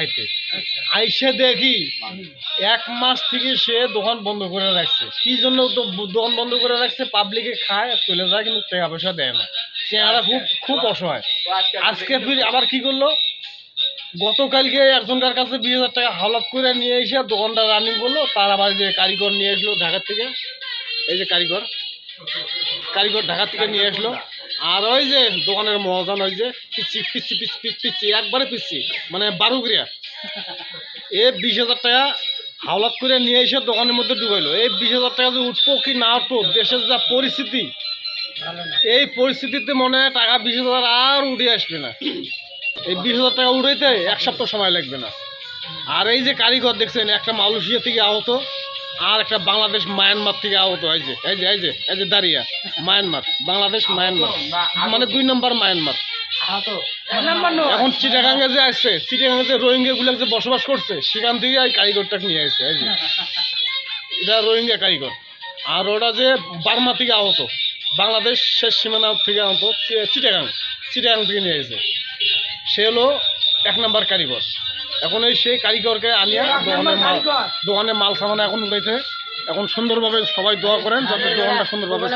খাইতে। আইসে দেখি এক মাস থেকে সে দোকান বন্ধ করে রাখছে। কি জন্য তো দোকান বন্ধ করে রাখছে? পাবলিকে খায় চলে যায় কিন্তু টাকা পয়সা দেয় না। চেহারা খুব খুব অসহায়। আজকে ফির আবার কি করল? গতকালকে একজনকার কাছে বিশ হাজার টাকা হাওলাত করে নিয়ে এসে দোকানটা রানিং করল। তার আবার যে কারিগর নিয়ে আসলো ঢাকার থেকে। এই যে কারিগর। কারিগর ঢাকা থেকে নিয়ে আসলো আর ওই যে দোকানের মহাজন ওই যে পিচ্ছি পিচ্ছি পিচ্ছি পিচ্ছি পিচ্ছি, একবারে পিচ্ছি মানে বারুগরিয়া এ বিশ হাজার টাকা হাওলাত করে নিয়ে এসে দোকানের মধ্যে ঢুকাইলো। এই বিশ হাজার টাকা যে উঠবো কি না উঠবো, দেশের যা পরিস্থিতি, এই পরিস্থিতিতে মনে হয় টাকা বিশ হাজার আর উঠে আসবে না। এই বিশ হাজার টাকা উঠাইতে এক সপ্তাহ সময় লাগবে না। আর এই যে কারিগর দেখছেন, একটা মালয়েশিয়া থেকে আহত আর একটা বাংলাদেশ মায়ানমার থেকে আহত যে এই যে এই যে এই যে দাঁড়িয়া। Myanmar, Bangladesh Myanmar. মানে দুই নম্বর মায়ানমার। এখন চিটাগাঙ্গে যে আসছে, চিটাগাঙ্গে যে রোহিঙ্গা গুলো যে বসবাস করছে, সেখান থেকে এই কারিগরটাকে নিয়ে আসছে, এই যে। এটা রোহিঙ্গা কারিগর। আর ওটা যে বার্মা থেকে আহত, বাংলাদেশ শেষ সীমানা থেকে আহত চিটাগাং চিটাগাং থেকে নিয়ে এসেছে সে হলো এক নম্বর কারিগর। এখন এই সেই কারিগরকে আনিয়া দোকানের মাল দোকানের মাল সামান এখন উঠেছে এখন সুন্দরভাবে সবাই দোয়া করেন যাতে দোকানটা সুন্দরভাবে।